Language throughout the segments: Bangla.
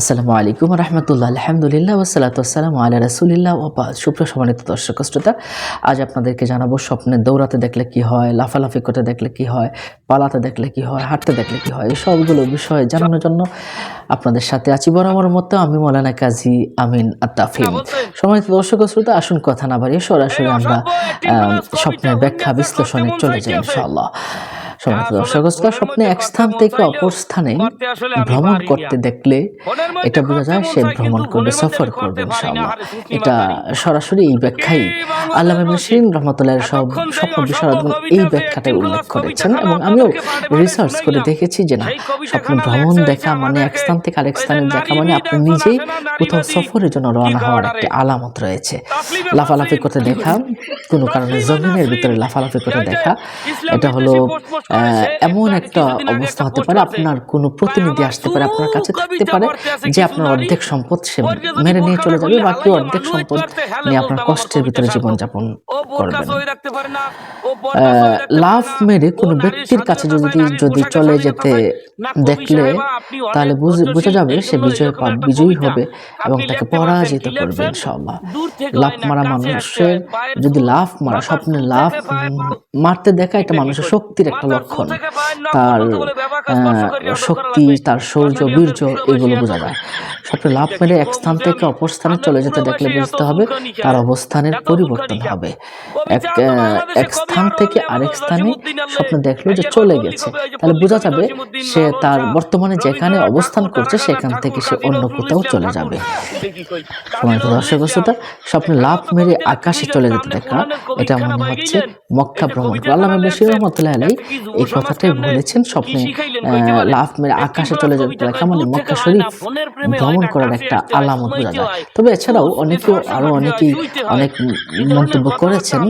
আসসালামু আলাইকুম রহমতুল্লাহ আলহামদুলিল্লাহ ওসালাত আসসালাম আল্লাহ রসুলিল্লাহ ওবাদ সুপ্রিয় সম্মানিত দর্শক শ্রোতা আজ আপনাদেরকে জানাব স্বপ্নে দৌড়াতে দেখলে কি হয় লাফালাফি করতে দেখলে কি হয় পালাতে দেখলে কি হয় হাঁটতে দেখলে কি হয় এই সবগুলো বিষয়ে জানানোর জন্য আপনাদের সাথে আছি বরাবর মতো। আমি মৌলানা কাজী আমিন আত্তাফিম সম্মানিত দর্শক শ্রোতা আসুন কথা না বাড়িয়ে সরাসরি আমরা স্বপ্নের ব্যাখ্যা বিশ্লেষণে চলে যাই ইনশাআল্লাহ। শ্রোতা স্বপ্নে এক স্থান থেকে অপর স্থানে ভ্রমণ করতে দেখলে এটা বোঝা যায় সে ভ্রমণ করবে, সফর করবে ইনশাআল্লাহ। এটা সরাসরি এই ব্যাখ্যাই আল্লাহ মুসলিম রহমতুল্লাহ সব স্বপ্ন বিশারদগণ এই ব্যাখ্যাটাই উল্লেখ করেছেন এবং আমিও রিসার্চ করে দেখেছি যে না, স্বপ্ন ভ্রমণ দেখা মানে এক স্থান থেকে আরেক স্থানে দেখা মানে আপনি নিজেই কোথাও সফরের জন্য রওনা হওয়ার একটি আলামত রয়েছে। লাফালাফি করতে দেখা, কোনো কারণে জমিনের ভিতরে লাফালাফি করে দেখা, এটা হলো এমন একটা অবস্থা হতে পারে আপনার কোনো প্রতিনিধি আসতে পারে আপনার কাছে থাকতে পারে যে আপনার অর্ধেক সম্পদ সে মেরে নিয়ে চলে যাবে বাকি অর্ধেক সম্পদ নিয়ে আপনার কষ্টের ভিতরে জীবনযাপন। করবেন লাভ মেরে কোনো ব্যক্তির কাছে যদি যদি চলে যেতে দেখলে তাহলে বুঝ- যাবে সে বিজয় পাবে বিজয়ী হবে এবং তাকে পরাজিত করবে ইনশাআল্লাহ। লাভ মারা মানুষের যদি লাভ মারা স্বপ্নে লাভ মারতে দেখা এটা মানুষের শক্তির একটা লক্ষণ। তার আহ, শক্তি তার শৌর্য বীর্য এগুলো বোঝা যায়। স্বপ্নে লাভ মেরে এক স্থান থেকে অপর স্থানে চলে যেতে দেখলে বুঝতে হবে তার অবস্থানের পরিবর্তন হবে এক এক স্থান থেকে আরেক স্থানে স্বপ্ন দেখল যে চলে গেছে। তাহলে বোঝা যাবে সে তার বর্তমানে যেখানে অবস্থান করছে সেখান থেকে সে অন্য কোথাও চলে যাবে। দর্শক শ্রোতা স্বপ্নে লাভ মেরে আকাশে চলে যেতে দেখা। এটা মনে হচ্ছে মক্কা ভ্রমণ। করা আল্লাহ বশির রহমতুল্লাহ আলাই এই কথাটাই বলেছেন স্বপ্নে আহ, লাভ মেরে আকাশে চলে যেতে দেখা মানে মক্কা শরীফ ভ্রমণ করার একটা আলামত বোঝা যায় তবে এছাড়াও অনেকেও আরও অনেকেই অনেক মন্তব্য করেছেন আহ,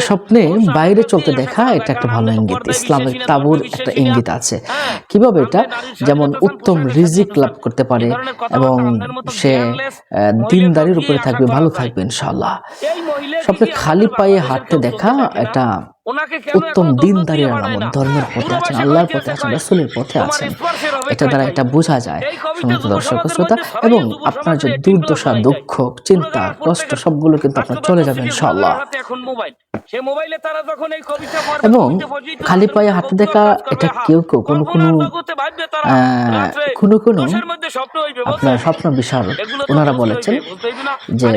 স্বপ্নে বাইরে চলতে দেখা এটা একটা ভালো ইঙ্গিত ইসলামের তাবুর একটা ইঙ্গিত আছে। কীভাবে এটা যেমন উত্তম রিজিক লাভ করতে পারে এবং সে দিনদারির উপরে থাকবে ভালো থাকবে ইনশাল্লাহ স্বপ্নে খালি পায়ে হাঁটতে দেখা এটা উত্তম দিনদারির আলামত ধর্মের পথে আছেন আল্লাহর পথে আছেন রসুলের পথে আছেন। এটা দ্বারা এটা বোঝা যায় সমস্ত দর্শক শ্রোতা এবং আপনার যে দুর্দশা দুঃখ চিন্তা কষ্ট সবগুলো কিন্তু আপনার চলে যাবে ইনশাআল্লাহ। এবং খালি পায়ে হাঁটতে দেখা এটা কেউ কেউ কোনো কোনো কোনো কোনো আপনার স্বপ্ন বিশাল ওনারা বলেছেন যে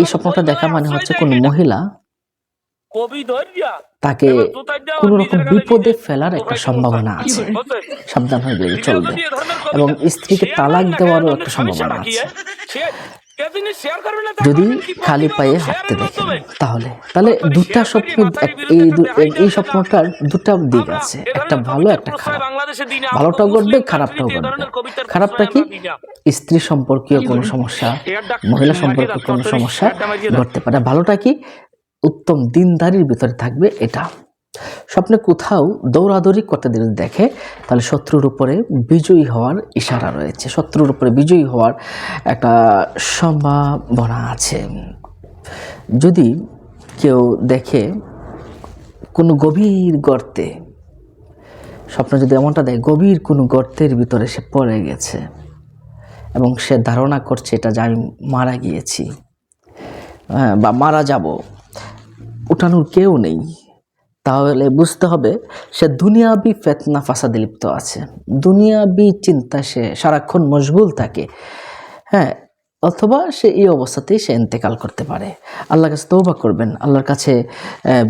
এই স্বপ্নটা দেখা মানে হচ্ছে কোনো মহিলা তাকে কোনো রকম বিপদে ফেলার একটা সম্ভাবনা আছে। সাবধান হয়ে গেলে চলবে। এবং স্ত্রীকে তালাক দেওয়ারও একটা সম্ভাবনা আছে। যদি খালি পায়ে হাঁটতে দেখেন তাহলে তাহলে দুটা স্বপ্ন এই এই স্বপ্নটার দুটা দিক আছে। একটা ভালো একটা খারাপ। ভালোটাও ঘটবে খারাপটাও ঘটবে। খারাপটা কি? স্ত্রী সম্পর্কীয় কোনো সমস্যা মহিলা সম্পর্কে কোনো সমস্যা ঘটতে পারে। ভালোটা কি? উত্তম দিনদারির ভিতরে থাকবে এটা। স্বপ্নে কোথাও দৌড়াদৌড়ি করতে যদি দেখে তাহলে শত্রুর উপরে বিজয়ী হওয়ার ইশারা রয়েছে। শত্রুর উপরে বিজয়ী হওয়ার একটা সম্ভাবনা আছে। যদি কেউ দেখে কোনো গভীর গর্তে স্বপ্ন যদি এমনটা দেয় গভীর কোনো গর্তের ভিতরে সে পড়ে গেছে এবং সে ধারণা করছে এটা যে আমি মারা গিয়েছি হ্যাঁ, বা মারা যাব। উঠানোর কেউ নেই। তাহলে বুঝতে হবে, সে দুনিয়াবি ফেতনা ফাসাদে লিপ্ত আছে। দুনিয়াবি চিন্তা সে সারাক্ষণ মশগুল থাকে। হ্যাঁ অথবা সে এই অবস্থাতেই সে ইন্তেকাল করতে পারে। আল্লাহর কাছে তৌবা করবেন। আল্লাহর কাছে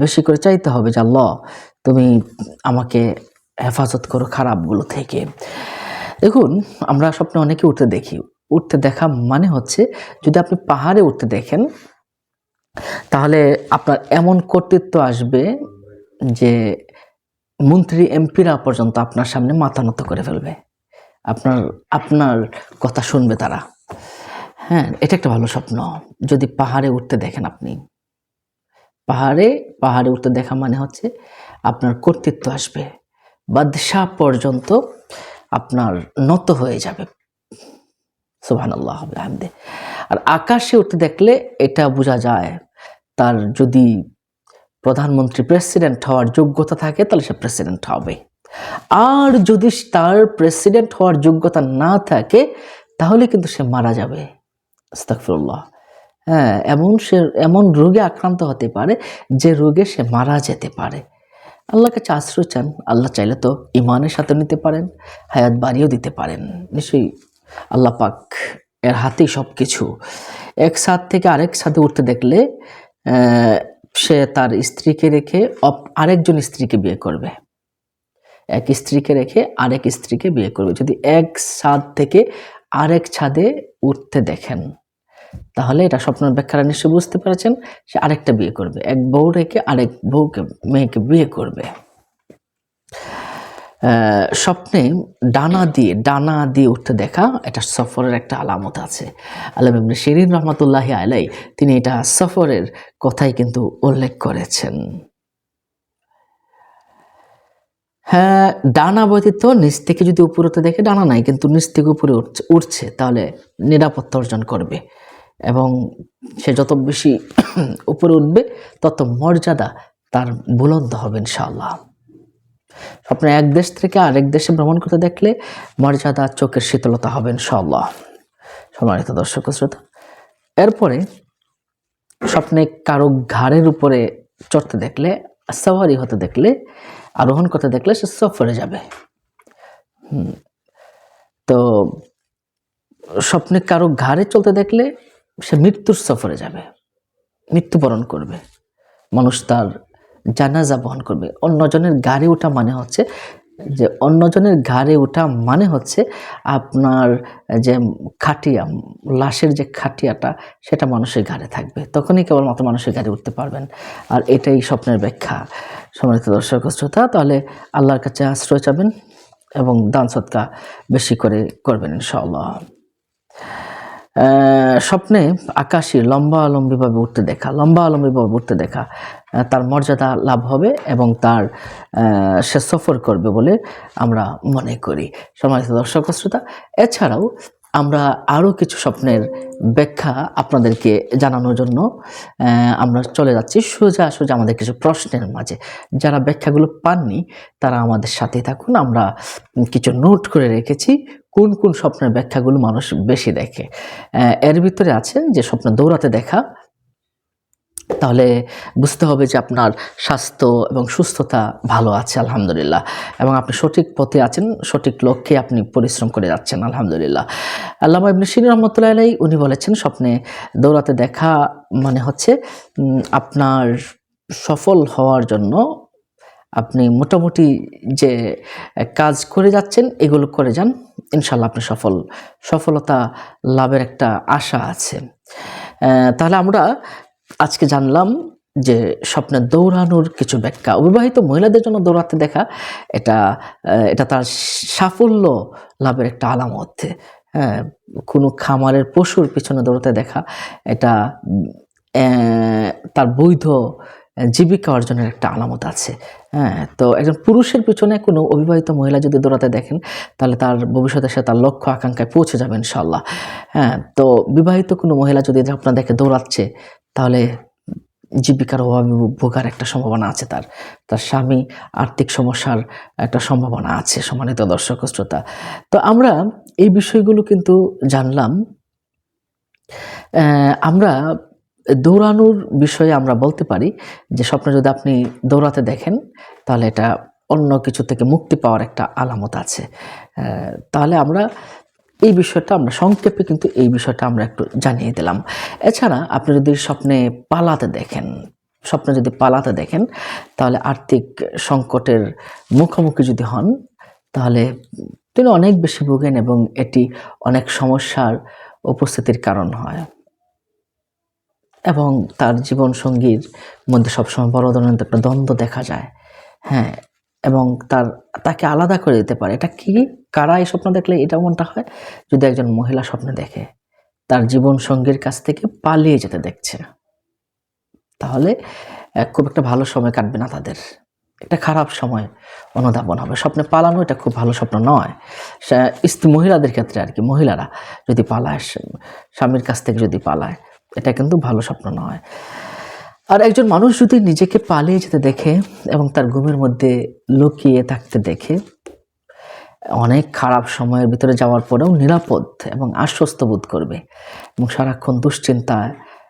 বেশি করে চাইতে হবে যে, আল্লাহ, তুমি আমাকে হেফাজত করো খারাপগুলো থেকে। দেখুন, আমরা স্বপ্নে অনেকে উঠতে দেখি। উঠতে দেখা মানে হচ্ছে, যদি আপনি পাহাড়ে উঠতে দেখেন তাহলে আপনার এমন কর্তৃত্ব আসবে যে মন্ত্রী, এমপিরা পর্যন্ত আপনার সামনে মাথা নত করে ফেলবে। আপনার আপনার কথা শুনবে তারা। হ্যাঁ এটা একটা ভালো স্বপ্ন। যদি পাহাড়ে উঠতে দেখেন আপনি। পাহাড়ে পাহাড়ে উঠতে দেখা মানে হচ্ছে আপনার কর্তৃত্ব আসবে। বাদশাহ পর্যন্ত আপনার নত হয়ে যাবে। সুবহান আল্লাহ হামদে। আর আকাশে উঠতে দেখলে এটা বোঝা যায়। তার যদি প্রধানমন্ত্রী প্রেসিডেন্ট হওয়ার যোগ্যতা থাকে, তাহলে সে প্রেসিডেন্ট হবে। আর যদি তার প্রেসিডেন্ট হওয়ার যোগ্যতা না থাকে, তাহলে কিন্তু সে মারা যাবে। আস্তাগফিরুল্লাহ। হ্যাঁ এমন সে, এমন রোগে আক্রান্ত হতে পারে, যে রোগে সে মারা যেতে পারে। আল্লাহ কাছে আশ্রয় চান, আল্লাহ চাইলে তো ইমানের সাথে নিতে পারেন, হায়াত বাড়িয়েও দিতে পারেন। নিশ্চয়ই আল্লাহ পাক এর হাতেই সব কিছু এক সাথ থেকে আরেক সাথে উঠতে দেখলে সে তার স্ত্রীকে রেখে আরেকজন স্ত্রীকে বিয়ে করবে। এক স্ত্রীকে রেখে আরেক স্ত্রীকে বিয়ে করবে। যদি এক ছাদ থেকে আরেক ছাদে উঠতে দেখেন, তাহলে এটা স্বপ্নের ব্যাখ্যাটা নিশ্চয়ই বুঝতে পেরেছেন, সে আরেকটা বিয়ে করবে। এক বউ রেখে আরেক বউকে, মেয়েকে বিয়ে করবে। স্বপ্নে ডানা দিয়ে ডানা দিয়ে উঠতে দেখা এটা সফরের একটা আলামত আছে। আলম ইবনে শিরিন রহমতুল্লাহ আলাই তিনি এটা সফরের কথাই কিন্তু উল্লেখ করেছেন। হ্যাঁ ডানা ব্যতীত নিচ থেকে যদি উপরতে দেখে ডানা নাই, কিন্তু নিচ থেকে উপরে উঠছে উঠছে, তাহলে নিরাপত্তা অর্জন করবে। এবং সে যত বেশি উপরে উঠবে, তত মর্যাদা তার বুলন্দ হবে ইনশাআল্লাহ। স্বপ্নে এক দেশ থেকে আরেক দেশে ভ্রমণ করতে দেখলে মর্যাদা চোখের শীতলতা হবে, ইনশাআল্লাহ সম্মানিত দর্শক শ্রোতা, এরপরে স্বপ্নে কারও ঘাড়ের উপরে চড়তে দেখলে, সাওয়ারি হতে দেখলে, আরোহণ করতে দেখলে সে সফরে যাবে। তো স্বপ্নে কারও ঘাড়ে চলতে দেখলে সে মৃত্যুর সফরে যাবে, মৃত্যুবরণ করবে মানুষ তার জানাজা বহন করবে। অন্যজনের গাড়ি ওঠা মানে হচ্ছে যে, অন্যজনের ঘাড়ে ওঠা মানে হচ্ছে আপনার যে খাটিয়া, লাশের যে খাটিয়াটা, সেটা মানুষের ঘাড়ে থাকবে। তখনই কেবলমাত্র মানুষের গাড়ি উঠতে পারবেন। আর এটাই স্বপ্নের ব্যাখ্যা। সম্মানিত দর্শক শ্রোতা, তাহলে আল্লাহর কাছে আশ্রয় চাবেন এবং দান সৎকা বেশি করে করবেন, ইনশাআল্লাহ। স্বপ্নে আকাশে লম্বা লম্বিভাবে উঠতে দেখা লম্বা লম্বিভাবে উঠতে দেখা তার মর্যাদা লাভ হবে এবং তার সে সফর করবে বলে আমরা মনে করি। সমাজ দর্শক শ্রোতা, এছাড়াও আমরা আরও কিছু স্বপ্নের ব্যাখ্যা আপনাদেরকে জানানোর জন্য আমরা চলে যাচ্ছি সোজা সোজা আমাদের কিছু প্রশ্নের মাঝে। যারা ব্যাখ্যাগুলো পাননি, তারা আমাদের সাথেই থাকুন। আমরা কিছু নোট করে রেখেছি। কোন কোন স্বপ্নের ব্যাখ্যাগুলো মানুষ বেশি দেখে? এর ভিতরে আছে যে স্বপ্ন দৌড়াতে দেখা। তাহলে বুঝতে হবে যে আপনার স্বাস্থ্য এবং সুস্থতা ভালো আছে, আলহামদুলিল্লাহ। এবং আপনি সঠিক পথে আছেন, সঠিক লক্ষ্যে আপনি পরিশ্রম করে যাচ্ছেন, আলহামদুলিল্লাহ। আল্লাহ ইবনে শির রহমতুল্লাহ উনি বলেছেন, স্বপ্নে দৌড়াতে দেখা মানে হচ্ছে আপনার সফল হওয়ার জন্য আপনি মোটামুটি যে কাজ করে যাচ্ছেন, এগুলো করে যান। ইনশাল্লাহ আপনি সফল, সফলতা লাভের একটা আশা আছে। তাহলে আমরা আজকে জানলাম যে স্বপ্নে দৌড়ানোর কিছু ব্যাখ্যা। অবিবাহিত মহিলাদের জন্য দৌড়াতে দেখা, এটা এটা তার সাফল্য লাভের একটা আলামত। হ্যাঁ কোনো খামারের পশুর পিছনে দৌড়াতে দেখা, এটা তার বৈধ জীবিকা অর্জনের একটা আলামত আছে। হ্যাঁ তো একজন পুরুষের পিছনে কোনো অবিবাহিত মহিলা যদি দৌড়াতে দেখেন, তাহলে তার ভবিষ্যতে সে তার লক্ষ্য আকাঙ্ক্ষায় পৌঁছে যাবে ইনশাল্লাহ হ্যাঁ তো বিবাহিত কোনো মহিলা যদি আপনার দেখে দৌড়াচ্ছে, তাহলে জীবিকার অভাবে ভোগার একটা সম্ভাবনা আছে তার। তার স্বামী আর্থিক সমস্যার একটা সম্ভাবনা আছে, সম্মানিত দর্শক শ্রোতা। তো আমরা এই বিষয়গুলো কিন্তু জানলাম। আমরা দৌড়ানোর বিষয়ে আমরা বলতে পারি যে স্বপ্নে যদি আপনি দৌড়াতে দেখেন, তাহলে এটা অন্য কিছু থেকে মুক্তি পাওয়ার একটা আলামত আছে। তাহলে আমরা এই বিষয়টা আমরা সংক্ষেপে কিন্তু এই বিষয়টা আমরা একটু জানিয়ে দিলাম। এছাড়া আপনি যদি স্বপ্নে পালাতে দেখেন, স্বপ্নে যদি পালাতে দেখেন, তাহলে আর্থিক সংকটের মুখোমুখি যদি হন, তাহলে তিনি অনেক বেশি ভোগেন এবং এটি অনেক সমস্যার উপস্থিতির কারণ হয়। এবং তার জীবন সঙ্গীর মধ্যে সবসময় বড় ধরনের একটা দ্বন্দ্ব দেখা যায়। হ্যাঁ এবং তার, তাকে আলাদা করে দিতে পারে। এটা কি? কারা এই স্বপ্ন দেখলে এটা মনটা হয়? যদি একজন মহিলা স্বপ্ন দেখে, তার জীবন সঙ্গীর কাছ থেকে পালিয়ে যেতে দেখছে, তাহলে খুব একটা ভালো সময় কাটবে না তাদের। একটা খারাপ সময় অনুধাবন হবে। স্বপ্নে পালানো এটা খুব ভালো স্বপ্ন নয়। মহিলাদের ক্ষেত্রে আর কি, মহিলারা যদি পালায়, স্বামীর কাছ থেকে যদি পালায় এটা কিন্তু ভালো স্বপ্ন নয়। আর একজন মানুষ যদি নিজেকে পালিয়ে যেতে দেখে এবং তার ঘুমের মধ্যে লুকিয়ে থাকতে দেখে, অনেক খারাপ সময়ের ভিতরে যাওয়ার পরেও নিরাপদ এবং আশ্বস্ত বোধ করবে। এবং সারাক্ষণ দুশ্চিন্তা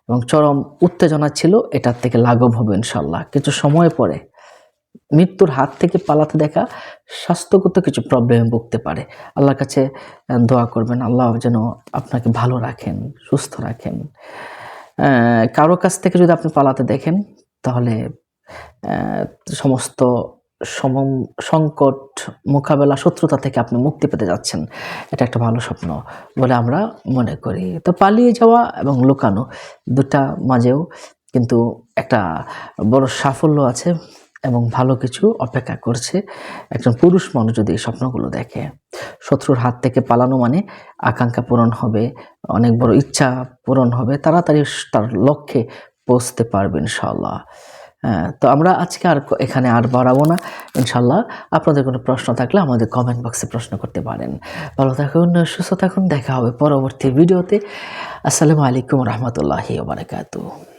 এবং চরম উত্তেজনা ছিল, এটার থেকে লাঘব হবে ইনশাল্লাহ কিছু সময় পরে মৃত্যুর হাত থেকে পালাতে দেখা স্বাস্থ্যগত কিছু প্রবলেমে ভুগতে পারে। আল্লাহর কাছে দোয়া করবেন, আল্লাহ যেন আপনাকে ভালো রাখেন, সুস্থ রাখেন। কারও কাছ থেকে যদি আপনি পালাতে দেখেন, তাহলে সমস্ত সম সংকট, মোকাবেলা, শত্রুতা থেকে আপনি মুক্তি পেতে যাচ্ছেন। এটা একটা ভালো স্বপ্ন বলে আমরা মনে করি। তো পালিয়ে যাওয়া এবং লুকানো দুটা মাঝেও কিন্তু একটা বড় সাফল্য আছে। এবং ভালো কিছু অপেক্ষা করছে। একজন পুরুষ মানুষ যদি এই স্বপ্নগুলো দেখে শত্রুর হাত থেকে পালানো মানে আকাঙ্ক্ষা পূরণ হবে অনেক বড় ইচ্ছা পূরণ হবে তাড়াতাড়ি তার লক্ষ্যে পৌঁছতে পারবে ইনশাল্লাহ হ্যাঁ, তো আমরা আজকে আর এখানে আর বাড়াবো না। ইনশাল্লাহ আপনাদের কোনো প্রশ্ন থাকলে আমাদের কমেন্ট বক্সে প্রশ্ন করতে পারেন। ভালো থাকুন সুস্থ থাকুন দেখা হবে পরবর্তী ভিডিওতে। আসসালামু আলাইকুম রহমতুল্লাহি বারাকাতুহ।